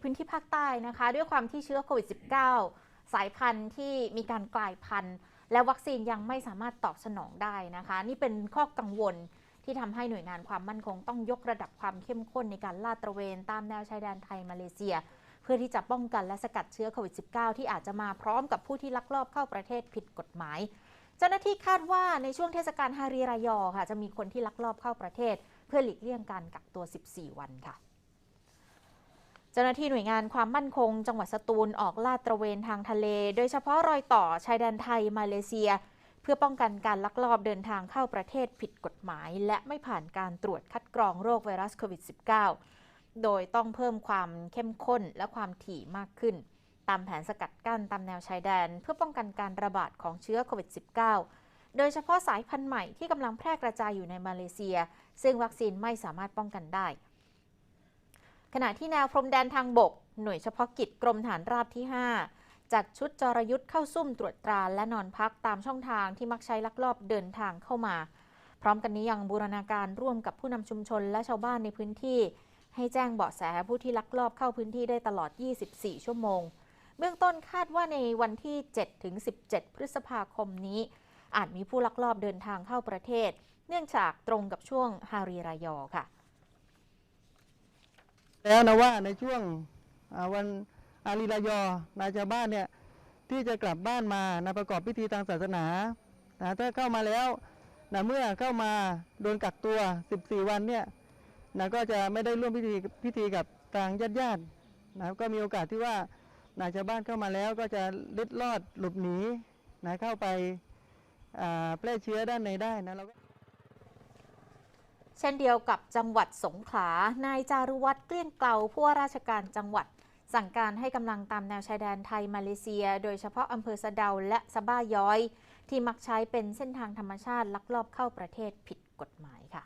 พื้นที่ภาคใต้นะคะ ด้วยความที่เชื้อโควิด -19 สายพันธุ์ที่มีการกลายพันธุ์ และวัคซีนยังไม่สามารถตอบสนองได้นะคะ นี่เป็นข้อกังวลที่ทำให้หน่วยงานความมั่นคงต้องยกระดับความเข้มข้นในการลาดตระเวนตามแนวชายแดนไทยมาเลเซีย เพื่อที่จะป้องกันและสกัดเชื้อโควิด -19 ที่อาจจะมาพร้อมกับผู้ที่ลักลอบเข้าประเทศผิดกฎหมาย เจ้าหน้าที่คาดว่าในช่วงเทศกาลฮารีรายอค่ะ จะมีคนที่ลักลอบเข้าประเทศ เพื่อหลีกเลี่ยงการกักตัว 14 วันค่ะ เจ้าหน้าที่หน่วยงานความมั่นคง จังหวัดสตูลออกลาดตระเวนทางทะเล โดยเฉพาะรอยต่อชายแดนไทยมาเลเซีย เพื่อป้องกันการลักลอบเดินทางเข้าประเทศผิดกฎหมาย และไม่ผ่านการตรวจคัดกรองโรคไวรัสโควิด -19 โดยต้องเพิ่มความเข้มข้นและความถี่มากขึ้น ตามแผนสกัดกั้นตามแนวชายแดน เพื่อป้องกันการระบาดของเชื้อโควิด -19 โดยเฉพาะสายพันธุ์ใหม่ที่กำลังแพร่กระจายอยู่ในมาเลเซีย ซึ่งวัคซีนไม่สามารถป้องกันได้ ขณะที่แนวพรมแดนทางบก หน่วยเฉพาะกิจกรมฐานราบที่ 5 จัดชุดจรยุทธ์เข้าซุ่มตรวจตราและนอนพักตามช่องทางที่มักใช้ลักลอบเดินทางเข้ามา พร้อมกันนี้ยังบูรณาการร่วมกับผู้นำชุมชนและชาวบ้านในพื้นที่ ให้แจ้งเบาะแสผู้ที่ลักลอบเข้าพื้นที่ได้ตลอด 24 ชั่วโมง เบื้องต้นคาดว่าในวันที่ 7 ถึง 17 พฤษภาคมนี้ อาจมีผู้ลักลอบเดินทางเข้าประเทศ เนื่องจากตรงกับช่วงฮารีรายอค่ะ แล้วนะว่าในช่วงวันอาลีรายอนายชาวบ้านเนี่ยที่จะกลับบ้านมานะประกอบพิธีทางศาสนานะถ้าเข้ามาแล้วนะเมื่อเข้ามาโดนกักตัว 14 วันเนี่ยนะก็จะไม่ได้ร่วมพิธีพิธีกับทางญาติญาตินะก็มีโอกาสที่ว่านายชาวบ้านเข้ามาแล้วก็จะเล็ดลอดหลบหนีนะเข้าไปแพร่เชื้อด้านในได้นะเราก็ เช่นเดียวกับจังหวัดสงขลานายจารุวัฒน์เกลี้ยงเกลาผู้ว่าราชการจังหวัด สั่งการให้กำลังตามแนวชายแดนไทยมาเลเซีย โดยเฉพาะอำเภอสะเดาและสะบ้าย้อย ที่มักใช้เป็นเส้นทางธรรมชาติลักลอบเข้าประเทศผิดกฎหมายค่ะ